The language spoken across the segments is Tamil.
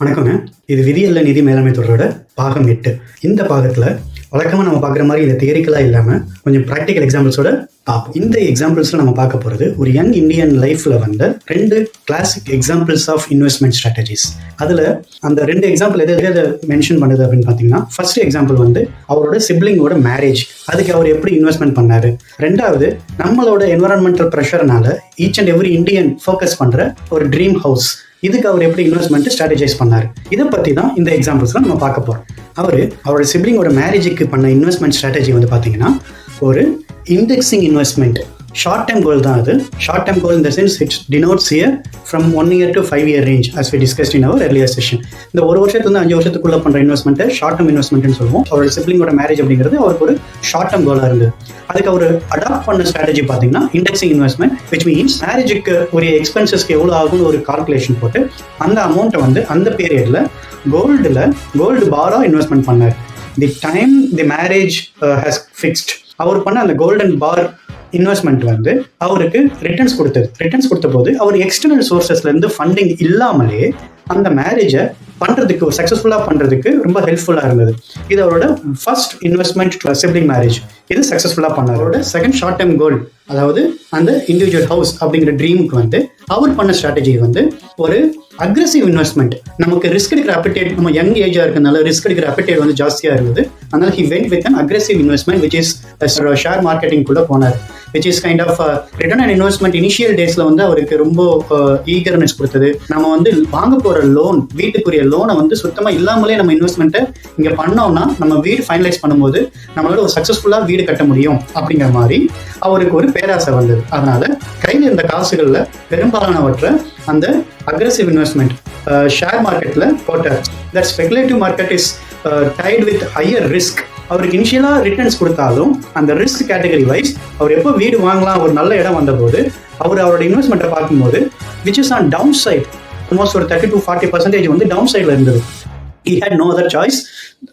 வணக்கங்க. இது விதியல்ல நிதி மேலாண்மை தொடரோட பாகம் எட்டு. இந்த பாகத்தில் வழக்கமாக நம்ம பார்க்குற மாதிரி இந்த தியரிக்கலாக இல்லாமல் கொஞ்சம் ப்ராக்டிக்கல் எக்ஸாம்பிள்ஸோட பார்ப்போம். இந்த எக்ஸாம்பிள்ஸில் நம்ம பார்க்க போகிறது ஒரு யங் இந்தியன் லைஃப்பில் வந்த ரெண்டு classic examples of investment strategies அதில் அந்த ரெண்டு எக்ஸாம்பிள் எது எதை மென்ஷன் பண்ணுது அப்படின்னு பார்த்தீங்கன்னா ஃபர்ஸ்ட் எக்ஸாம்பிள் வந்து அவரோட சிப்ளிங்கோட மேரேஜ் அதுக்கு அவர் எப்படி இன்வெஸ்ட்மெண்ட் பண்ணார்? ரெண்டாவது நம்மளோட environmental ப்ரெஷர்னால each and every Indian focus பண்ணுற ஒரு ட்ரீம் ஹவுஸ் இதுக்கு அவர் எப்படி இன்வெஸ்ட்மெண்ட் ஸ்ட்ராட்டஜைஸ் பண்ணார்? இதை பற்றி தான் இந்த எக்ஸாம்பிள்ஸ்லாம் நம்ம பார்க்க போகிறோம் அவர் அவரோட சிப்ளிங்கோட மேரேஜுக்கு பண்ண இன்வெஸ்ட்மெண்ட் ஸ்ட்ராட்டஜி வந்து பார்த்தீங்கன்னா ஒரு indexing investment short time goal தான் அது. ஷார்ட் டைம் கோல் இந்த sense it's denotes year from one year to five year range as we discussed in our earlier session இந்த ஒரு வருஷத்துலேருந்து அஞ்சு வருஷத்துக்குள்ள பண்ணுற இன்வெஸ்ட்மெண்ட்டை ஷார்ட் டைம் இன்வெஸ்ட்மெண்ட்னு சொல்லுவோம். அவரோட சிப்ளிங்கோட மேரேஜ் அப்படிங்கிறது அவருக்கு ஒரு ஷார்ட் டைம் கோலாக இருந்தது. அதுக்கு அவர் அடாப்ட் பண்ண ஸ்ட்ராட்டஜி பார்த்தீங்கன்னா இண்டெக்ஸிங் இன்வெஸ்ட்மெண்ட் விச் மீன்ஸ் மேரேஜுக்கு உரிய எக்ஸ்பென்சஸ்க்கு எவ்வளோ ஆகும்னு ஒரு கால்குலேஷன் போட்டு அந்த அமௌண்ட்டை வந்து அந்த பீரியடில் கோல்டில் கோல்டு பாராக இன்வெஸ்ட்மெண்ட் பண்ணார். The time the marriage has fixed அவர் பண்ண அந்த கோல்டன் பார் இன்வெஸ்ட்மெண்ட் வந்து அவருக்கு ரிட்டர்ன்ஸ் கொடுத்தது. ரிட்டர்ன்ஸ் கொடுத்த போது அவர் எக்ஸ்டர்னல் சோர்சஸ்லேருந்து ஃபண்டிங் இல்லாமலே அந்த மேரேஜை பண்ணுறதுக்கு சக்ஸஸ்ஃபுல்லாக பண்ணுறதுக்கு ரொம்ப ஹெல்ப்ஃபுல்லாக இருந்தது. இது அவரோட ஃபர்ஸ்ட் இன்வெஸ்ட்மெண்ட் சிப்ளிங் மேரேஜ் இது சக்ஸஸ்ஃபுல்லாக பண்ணார். அவரோட செகண்ட் ஷார்ட் டைம் கோல் அதாவது அந்த இண்டிவிஜுவல் ஹவுஸ் அப்படிங்கிற ட்ரீமுக்கு வந்து அவர் பண்ண ஸ்ட்ராட்டஜி வந்து ஒரு அக்ரெசிவ் இன்வெஸ்ட்மெண்ட் நமக்கு ரிஸ்க் எடுக்கிற அப்படேட் நம்ம யங் ஏஜாக இருக்கிறதுனால ரிஸ்க் எடுக்கிற அப்படேட் வந்து ஜாஸ்தியாக இருந்தது. அதனால he went with an aggressive investment which is share marketing கூட போனார். Which is kind of return and investment initial டேஸில் வந்து அவருக்கு ரொம்ப uh, ஈகர்னஸ் கொடுத்தது. நம்ம வந்து வாங்க போகிற லோன் வீட்டுக்குரிய லோனை வந்து சுத்தமாக இல்லாமலே நம்ம இன்வெஸ்ட்மெண்ட்டை இங்கே பண்ணோம்னா நம்ம வீடு ஃபைனலைஸ் பண்ணும்போது நம்மளால ஒரு சக்ஸஸ்ஃபுல்லாக வீடு கட்ட முடியும் அப்படிங்கிற மாதிரி அவருக்கு ஒரு பேராசை வந்தது. அதனால கையில் இருந்த காசுகளில் பெரும்பாலானவற்றை அந்த அக்ரஸிவ் இன்வெஸ்ட்மெண்ட் ஷேர் மார்க்கெட்டில் போட்டார் that speculative market is tied with higher risk அவருக்கு இனிஷியலாக ரிட்டர்ன்ஸ் கொடுத்தாலும் அந்த ரிஸ்க் கேட்டகரி வைஸ் அவர் எப்போ வீடு வாங்கலாம் ஒரு நல்ல இடம் வந்தபோது அவர் அவரோட இன்வெஸ்ட்மெண்ட்டை பார்க்கும்போது which is on down side almost ஒரு தேர்ட்டி டு ஃபார்ட்டி பர்சன்டேஜ் வந்து டவுன் சைடில் இருந்தது. He had no other choice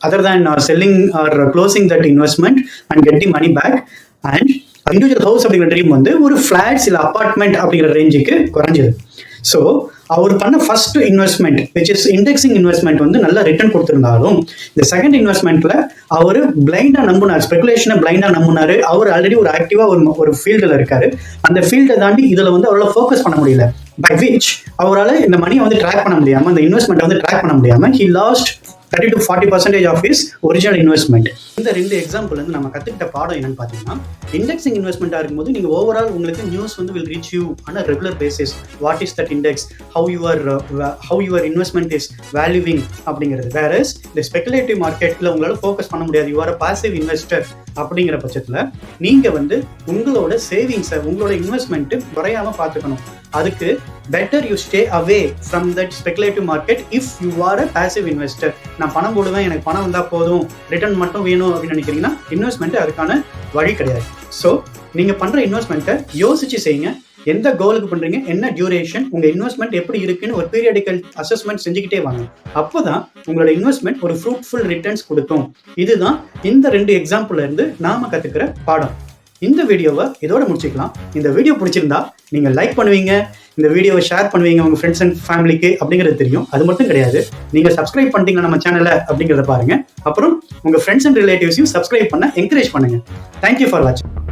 other than uh, selling or closing that investment and getting money back. And individual house அப்படிங்கிற ட்ரீம் வந்து ஒரு ஃபிளாட்ஸ் இல்லை அப்பார்ட்மெண்ட் அப்படிங்கிற ரேஞ்சுக்கு குறைஞ்சது. ஸோ அவர் பண்ண first investment which is indexing investment வந்து நல்ல ரிட்டர்ன் கொடுத்துருந்தாலும் இந்த செகண்ட் இன்வெஸ்ட்மெண்ட்ல அவர் பிளைண்டா நம்பினார் ஸ்பெகுலேஷனை பிளைண்டா நம்பினாரு. அவர் ஆல்ரெடி ஒரு ஆக்டிவா ஒரு ஒரு ஃபீல்டில் இருக்காரு. அந்த ஃபீல்டை தாண்டி இதுல வந்து அவரால் ஃபோக்கஸ் பண்ண முடியல. பை விச் அவரால் இந்த மணியை வந்து ட்ராக் பண்ண முடியாம அந்த இன்வெஸ்ட்மெண்ட் வந்து ட்ராக் பண்ண முடியாம he lost thirty to forty percentage of is original investment இந்த ரெண்டு எக்ஸாம்பிள் வந்து நம்ம கற்றுக்கிட்ட பாடம் என்னன்னு பார்த்தீங்கன்னா இண்டெக்ஸிங் இன்வெஸ்ட்மெண்ட்டாக இருக்கும்போது நீங்கள் ஓவரால் உங்களுக்கு நியூஸ் வந்து will reach you on regular basis what is that index how your how your investment is valuing அப்படிங்கிறது. வேற இந்த ஸ்பெகுலேட்டிவ் மார்க்கெட்டில் உங்களால் ஃபோக்கஸ் பண்ண முடியாது. யுவர் பாசிவ் இன்வெஸ்டர் அப்படிங்கிற பட்சத்தில் நீங்கள் வந்து உங்களோட சேவிங்ஸை உங்களோட இன்வெஸ்ட்மெண்ட்டு குறையாமல் பார்த்துக்கணும் அதுக்கு better you stay away from that speculative market if you are a passive investor நான் பணம் போடுவேன் எனக்கு பணம் வந்தால் போதும். ரிட்டர்ன் மட்டும் வேணும் அப்படின்னு நினைக்கிறீங்கன்னா இன்வெஸ்ட்மெண்ட் அதுக்கான வழி கிடையாது. ஸோ நீங்கள் பண்ணுற இன்வெஸ்ட்மெண்ட்டை யோசிச்சு செய்யுங்க. எந்த கோலுக்கு பண்றீங்க என்ன டியூரேஷன் உங்க இன்வெஸ்ட்மெண்ட் எப்படி இருக்குன்னு ஒரு பீரியடிக்கல் அசஸ்மெண்ட் செஞ்சுக்கிட்டே வாங்க. அப்போதான் உங்களோட இன்வெஸ்ட்மெண்ட் ஒரு ஃப்ரூட்ஃபுல் ரிட்டர்ன்ஸ் கொடுக்கும். இதுதான் இந்த ரெண்டு எக்ஸாம்பிள்ல இருந்து நாம கத்துக்கிற பாடம். இந்த வீடியோவை இதோட முடிச்சுக்கலாம். இந்த வீடியோ பிடிச்சிருந்தா நீங்கள் லைக் பண்ணுவீங்க இந்த வீடியோவை ஷேர் பண்ணுவீங்க உங்கள் ஃப்ரெண்ட்ஸ் அண்ட் ஃபேமிலிக்கு அப்படிங்கிறது தெரியும். அது மட்டும் கிடையாது. நீங்கள் சப்ஸ்கிரைப் பண்ணிட்டீங்களா நம்ம சேனலை அப்படிங்கிறத பாருங்க. அப்புறம் உங்கள் ஃப்ரெண்ட்ஸ் அண்ட் ரிலேட்டிவ்ஸையும் சப்ஸ்கிரைப் பண்ண என்கரேஜ் பண்ணுங்க. தேங்க்யூ ஃபார் வாட்சிங்